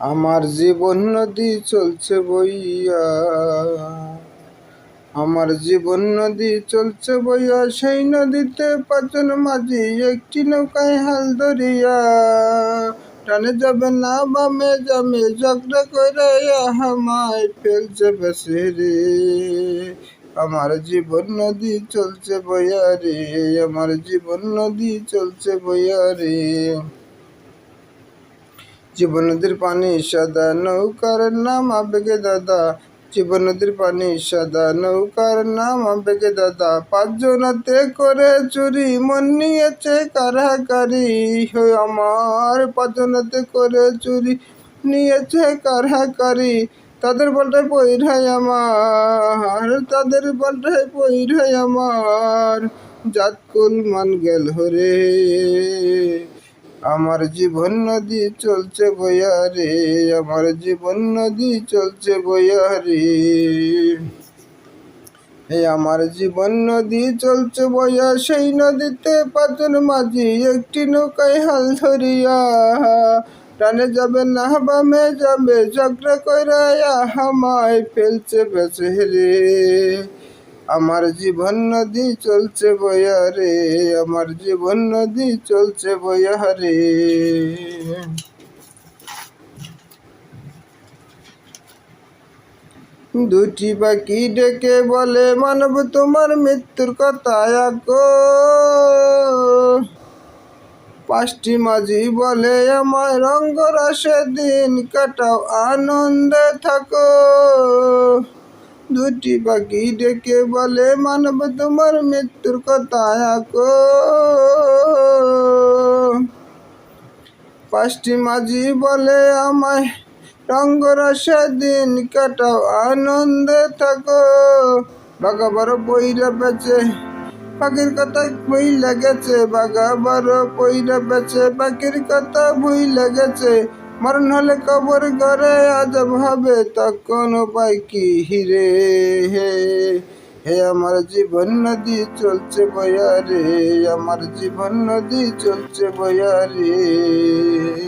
আমার জীবন নদী চলছে বইয়া। আমার জীবন নদী চলছে বইয়া, সেই নদীতে পাঁচজন মাঝি একটি নৌকায় হাল ধরিয়া। টানে যাবে না বামে যাবে ঝগড়া করে হামায় ফেলছে বেশি রে আমার জীবন নদী চলছে বইয়া রে, আমার জীবন নদী চলছে বইয়া রে। জীবন নদীর পানি সাদা নৌকার নাম আবেগে দাদা। জীবন নদীর পানি সাদা নৌকার নাম আবেগে দাদা। পাঁচজনাতে করে চুরি, মন নিয়েছে কারাকারি হয়ে আমার, পাঁচজনাতে করে চুরি, নিয়েছে কারাকারি তাদের পাল্টায় পৈরাই আমার, তাদের পাল্টায় পৈরাই আমার। জাতকুল মান গেল হরে। আমার জীবন নদী চলছে বইয়া রে, আমার জীবন নদী চলছে বইয়া রে। এই আমার জীবন নদী চলছে বইয়া, সেই নদীতে পাঁচজন মাঝি একটি নৌকায় হাল ধরিয়া। টানে যাবে না, বামে যাবে, ঝগড়া কইরা হামায় ফেলছে বেছে রে আমার জীবন নদী চলছে বইয়া রে, আমার জীবন নদী চলছে বইয়া রে। দুটি পাখি ডেকে বলে, মানব তোমার মৃত্যুর কথা আকো পাঁচটি মাঝি বলে আমার রঙ্গ রসে দিন কাটাও, আনন্দে থাকো। দুটি পাখি ডেকে বলে, মানব, তোমার মৃত্যুর কথা আকো পাঁচটি মাঝি বলে, আমায় রঙ্গরসে দিন কাটাও, আনন্দে থাকো। বাঘা বড় বইরা বেচে, পাখির কথা বই লেগেছে। বাঘা বড় বইরা বেচে, পাখির কথা বই লেগেছে। মরণ হলে কবর ঘরে আজ ভাবে তখন উপায় কি হিরে? হে হে আমার জীবন নদী চলছে বয়া রে, আমার জীবন নদী চলছে বয়া রে।